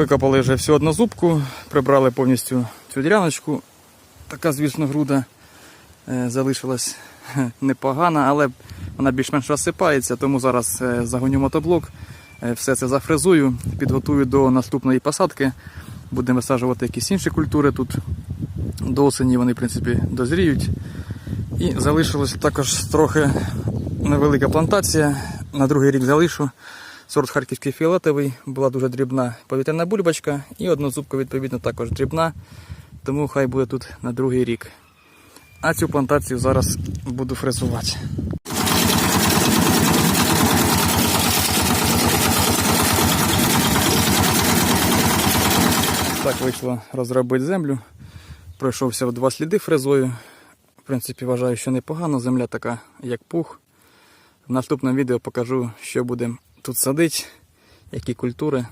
Викопали вже всю однозубку, прибрали повністю цю діляночку. Така, звісно, груда е, залишилась непогана, але вона більш-менш розсипається, тому зараз е, загоню мотоблок, е, все це зафрезую, підготую до наступної посадки. Будемо висаджувати якісь інші культури тут. До осені вони, в принципі, дозріють. І залишилось також трохи невелика плантація. На другий рік залишу. Сорт харківський фіолетовий, була дуже дрібна повітряна бульбочка і однозубка, відповідно, також дрібна. Тому хай буде тут на другий рік. А цю плантацію зараз буду фрезувати. Так вийшло розробити землю. Пройшовся в два сліди фрезою. В принципі, вважаю, що непогано. Земля така, як пух. В наступному відео покажу, що будемо тут садить, які культури.